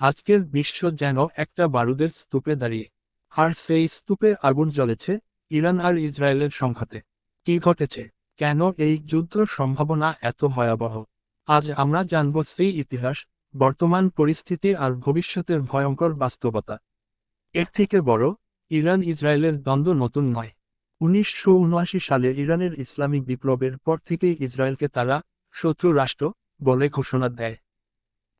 আজকের বিশ্ব যেন একটা বারুদের স্তূপে দাঁড়িয়ে। আর সেই স্তূপে আগুন জ্বলেছে ইরান আর ইসরায়েলের সংঘাতে। কি ঘটেছে? কেন এই যুদ্ধর সম্ভাবনা এত ভয়াবহ? আজ আমরা জানব সেই ইতিহাস, বর্তমান পরিস্থিতি আর ভবিষ্যতের ভয়ঙ্কর বাস্তবতা। এর থেকে বড় ইরান ইসরায়েলের দ্বন্দ্ব নতুন নয়। উনিশশো সালে ইরানের ইসলামিক বিপ্লবের পর থেকেই ইসরায়েলকে তারা শত্রু রাষ্ট্র বলে ঘোষণা দেয়।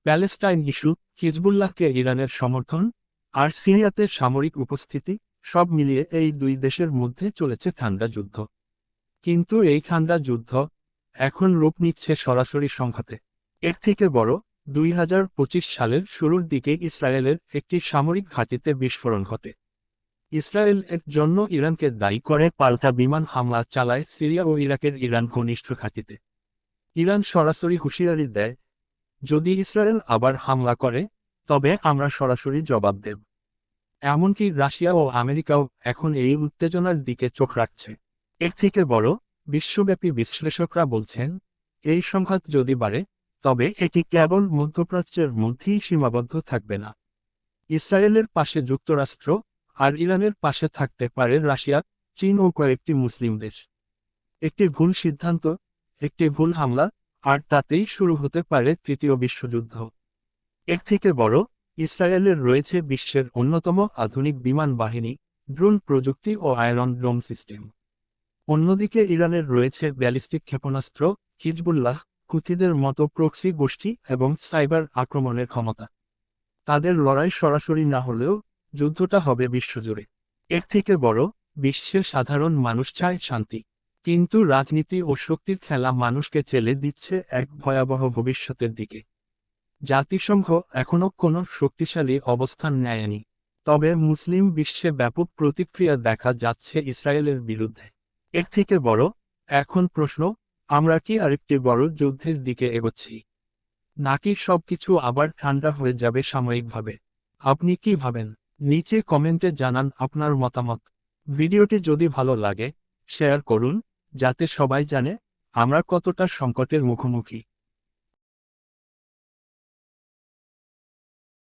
প্যালেস্টাইন ইস্যু, হিজবুল্লাহকে ইরানের সমর্থন, আর সিরিয়াতে সামরিক উপস্থিতি, সব মিলিয়ে এই দুই দেশের মধ্যে চলেছে ঠান্ডা যুদ্ধ। কিন্তু এই ঠান্ডা যুদ্ধ এখন রূপ নিচ্ছে সরাসরি সংঘাতে। এর থেকে বড়, দুই হাজার পঁচিশ সালের শুরুর দিকে ইসরায়েলের একটি সামরিক ঘাঁটিতে বিস্ফোরণ ঘটে। ইসরায়েল এর জন্য ইরানকে দায়ী করে পাল্টা বিমান হামলা চালায় সিরিয়া ও ইরাকের ইরান ঘনিষ্ঠ ঘাঁটিতে। ইরান সরাসরি হুঁশিয়ারি দেয় যদি ইসরায়েল আবার হামলা করে, তবে আমরা সরাসরি জবাব দেব। এমনকি রাশিয়া ও আমেরিকাও এখন এই উত্তেজনার দিকে চোখ রাখছে। এর থেকে বড়, বিশ্বব্যাপী বিশ্লেষকরা বলছেন, এই সংঘাত যদি বাড়ে, তবে এটি কেবল মধ্যপ্রাচ্যের মধ্যেই সীমাবদ্ধ থাকবে না। ইসরায়েলের পাশে যুক্তরাষ্ট্র আর ইরানের পাশে থাকতে পারে রাশিয়া, চীন ও কয়েকটি মুসলিম দেশ। একটি ভুল সিদ্ধান্ত, একটি ভুল হামলা আর তাতেই শুরু হতে পারে তৃতীয় বিশ্বযুদ্ধ। এর থেকে বড়, ইসরায়েলের রয়েছে বিশ্বের অন্যতম আধুনিক বিমান বাহিনী, ড্রোন প্রযুক্তি ও আয়রন ড্রোন সিস্টেম। অন্যদিকে ইরানের রয়েছে ব্যালিস্টিক ক্ষেপণাস্ত্র, হিজবুল্লাহ কুতিদের মতো প্রক্সি গোষ্ঠী এবং সাইবার আক্রমণের ক্ষমতা। তাদের লড়াই সরাসরি না হলেও যুদ্ধটা হবে বিশ্বজুড়ে। এর থেকে বড়, বিশ্বের সাধারণ মানুষ চায় শান্তি। কিন্তু রাজনীতি ও শক্তির খেলা মানুষকে ঠেলে দিচ্ছে এক ভয়াবহ ভবিষ্যতের দিকে। জাতিসংঘ এখনও কোনো শক্তিশালী অবস্থান নেয়নি। তবে মুসলিম বিশ্বে ব্যাপক প্রতিক্রিয়া দেখা যাচ্ছে ইসরায়েলের বিরুদ্ধে। এর থেকে বড় এখন প্রশ্ন, আমরা কি আরেকটি বড় যুদ্ধের দিকে এগোচ্ছি? নাকি সবকিছু আবার ঠান্ডা হয়ে যাবে সাময়িকভাবে? আপনি কি ভাবেন? নিচে কমেন্টে জানান আপনার মতামত। ভিডিওটি যদি ভালো লাগে, শেয়ার করুন। যাতে সবাই জানে আমরা কতটা সংকটের মুখোমুখি।